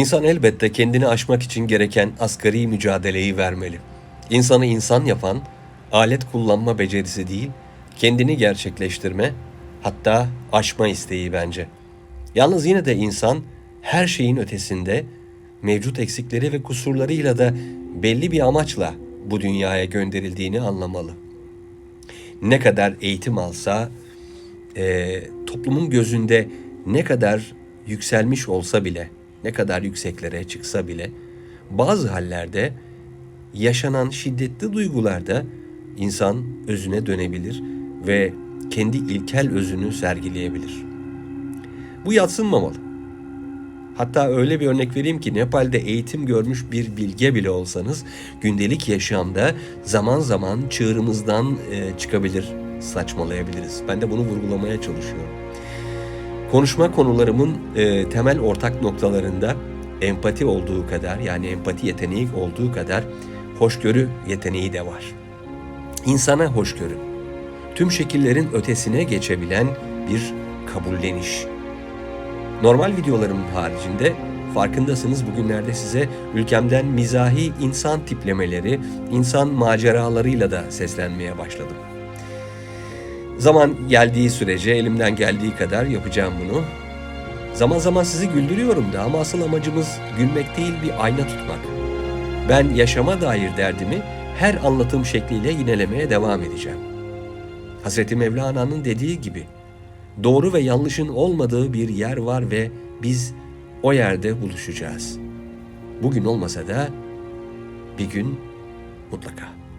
İnsan elbette kendini aşmak için gereken asgari mücadeleyi vermeli. İnsanı insan yapan alet kullanma becerisi değil, kendini gerçekleştirme, hatta aşma isteği bence. Yalnız yine de insan her şeyin ötesinde mevcut eksikleri ve kusurlarıyla da belli bir amaçla bu dünyaya gönderildiğini anlamalı. Ne kadar eğitim alsa, e, toplumun gözünde ne kadar yükselmiş olsa bile, ne kadar yükseklere çıksa bile, bazı hallerde yaşanan şiddetli duygularda insan özüne dönebilir ve kendi ilkel özünü sergileyebilir. Bu yatsınmamalı. Hatta öyle bir örnek vereyim ki Nepal'de eğitim görmüş bir bilge bile olsanız gündelik yaşamda zaman zaman çığırımızdan e, çıkabilir, saçmalayabiliriz. Ben de bunu vurgulamaya çalışıyorum. Konuşma konularımın e, temel ortak noktalarında empati olduğu kadar yani empati yeteneği olduğu kadar hoşgörü yeteneği de var. İnsana hoşgörü, tüm şekillerin ötesine geçebilen bir kabulleniş. Normal videolarımın haricinde farkındasınız bugünlerde size ülkemden mizahi insan tiplemeleri, insan maceralarıyla da seslenmeye başladım. Zaman geldiği sürece elimden geldiği kadar yapacağım bunu. Zaman zaman sizi güldürüyorum da ama asıl amacımız gülmek değil bir ayna tutmak. Ben yaşama dair derdimi her anlatım şekliyle yinelemeye devam edeceğim. Hazreti Mevlana'nın dediği gibi doğru ve yanlışın olmadığı bir yer var ve biz o yerde buluşacağız. Bugün olmasa da bir gün mutlaka.